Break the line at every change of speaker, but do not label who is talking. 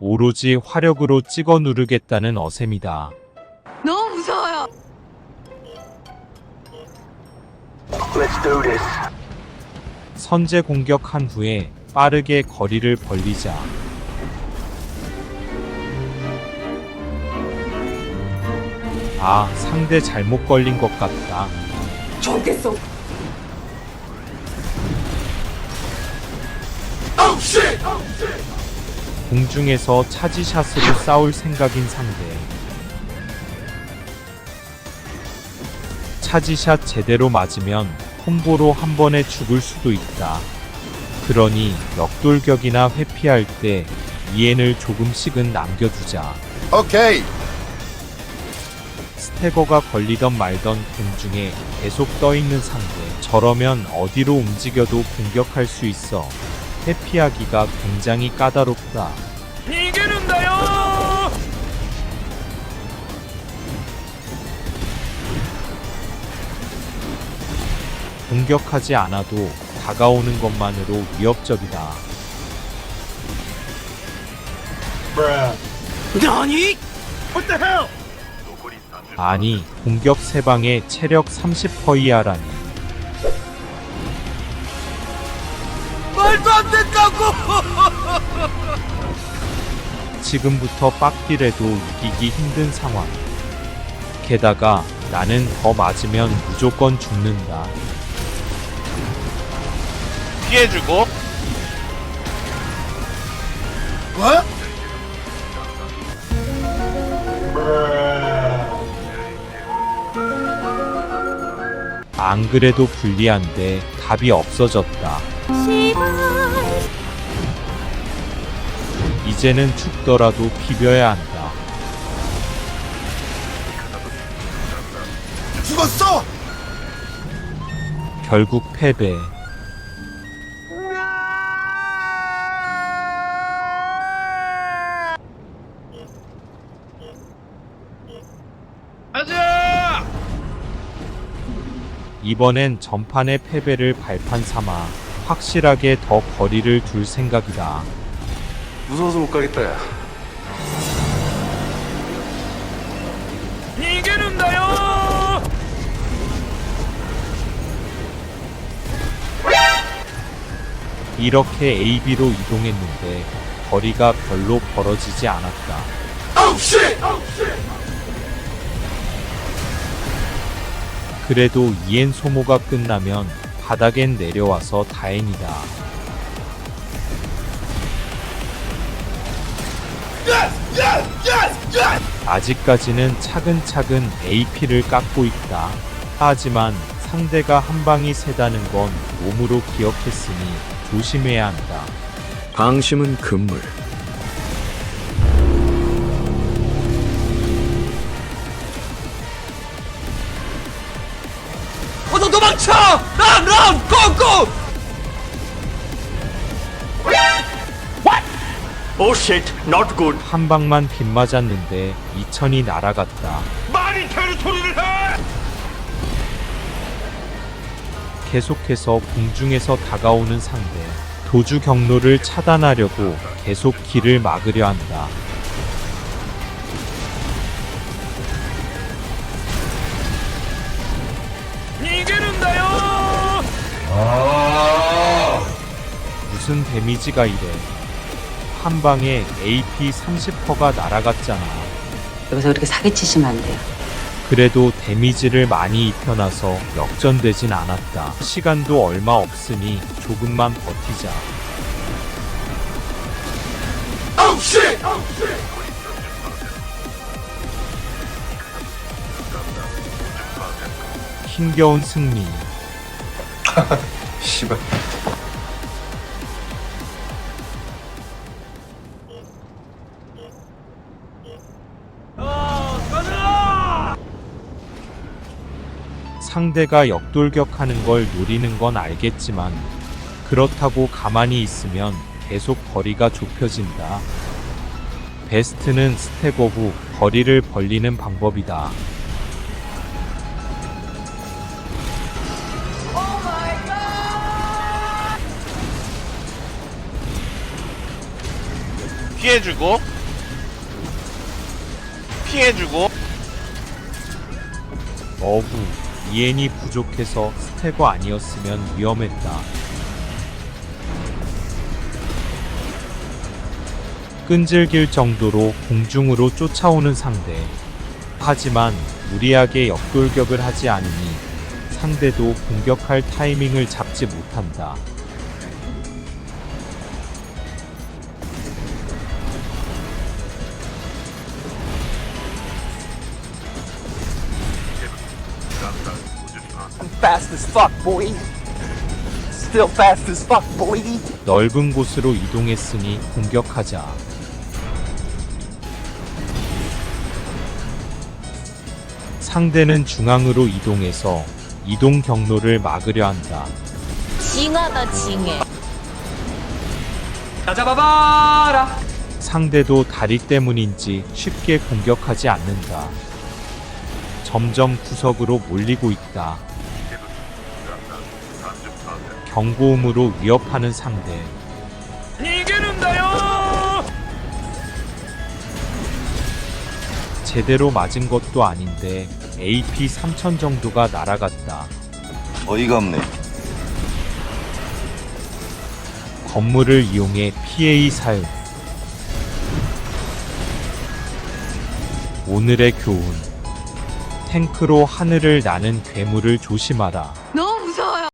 오로지 화력으로 찍어 누르겠다는 어셈이다.
너무 무서워요.
Let's do this.
선제 공격한 후에 빠르게 거리를 벌리자. 아, 상대 잘못 걸린 것 같다.
좋겠어.
공중에서 차지샷으로 싸울 생각인 상대. 차지샷 제대로 맞으면 콤보로 한 번에 죽을 수도 있다. 그러니 역돌격이나 회피할 때 이엔을 조금씩은 남겨두자.
오케이.
스태거가 걸리던 말던 공중에 계속 떠있는 상대. 저러면 어디로 움직여도 공격할 수 있어. 회피하기가 굉장히 까다롭다. 공격하지 않아도 다가오는 것만으로 위협적이다. 아니, 공격 세방에 체력 30% 이하라니.
말도 안 된다고.
지금부터 빡딜해도 이기기 힘든 상황. 게다가 나는 더 맞으면 무조건 죽는다.
피해주고
뭐?
안 그래도 불리한데 답이 없어졌다. 이제는 죽더라도 비벼야 한다.
죽었어.
결국 패배.
가자
이번엔 전판의 패배를 발판 삼아 확실하게 더 거리를 둘 생각이다.
무서워서 못 가겠다. 야.
이기는다요
이렇게 AB로 이동했는데 거리가 별로 벌어지지 않았다. 그래도 이엔 소모가 끝나면 바닥엔 내려와서 다행이다. 아직까지는 차근차근 AP를 깎고 있다. 하지만 상대가 한 방이 세다는 건 몸으로 기억했으니 조심해야 한다.
방심은 금물.
도망쳐. 런, 런, 고고.
오 쉣, not good
한 방만 빗 맞았는데 이천이 날아갔다.
많이 테리토리를 해
계속해서 공중에서 다가오는 상대. 도주 경로를 차단하려고 계속 길을 막으려 한다. 무슨 데미지가 이래. 한 방에 AP 30%가 날아갔잖아.
여기서 그렇게 사기치시면 안 돼요.
그래도 데미지를 많이 입혀놔서 역전되진 않았다. 시간도 얼마 없으니 조금만 버티자. 힘겨운 승리.
씨발.
상대가 역돌격하는 걸 노리는 건 알겠지만 그렇다고 가만히 있으면 계속 거리가 좁혀진다. 베스트는 스태거 후 거리를 벌리는 방법이다.
피해주고 피해주고
어후, 이엔이 부족해서 스테고 아니었으면 위험했다. 끈질길 정도로 공중으로 쫓아오는 상대. 하지만 무리하게 역돌격을 하지 않으니 상대도 공격할 타이밍을 잡지 못한다.
Fast as fuck, boy. Still fast as fuck, boy.
넓은 곳으로 이동했으니 공격하자. 상대는 중앙으로 이동해서 이동 경로를 막으려 한다.
징하다 징해.
자 잡아봐라.
상대도 다리 때문인지 쉽게 공격하지 않는다. 점점 구석으로 몰리고 있다. 경고음으로 위협하는 상대.
이기는다요.
제대로 맞은 것도 아닌데 AP 3000 정도가 날아갔다.
어이가 없네.
건물을 이용해 PA 사용. 오늘의 교훈. 탱크로 하늘을 나는 괴물을 조심하라.
너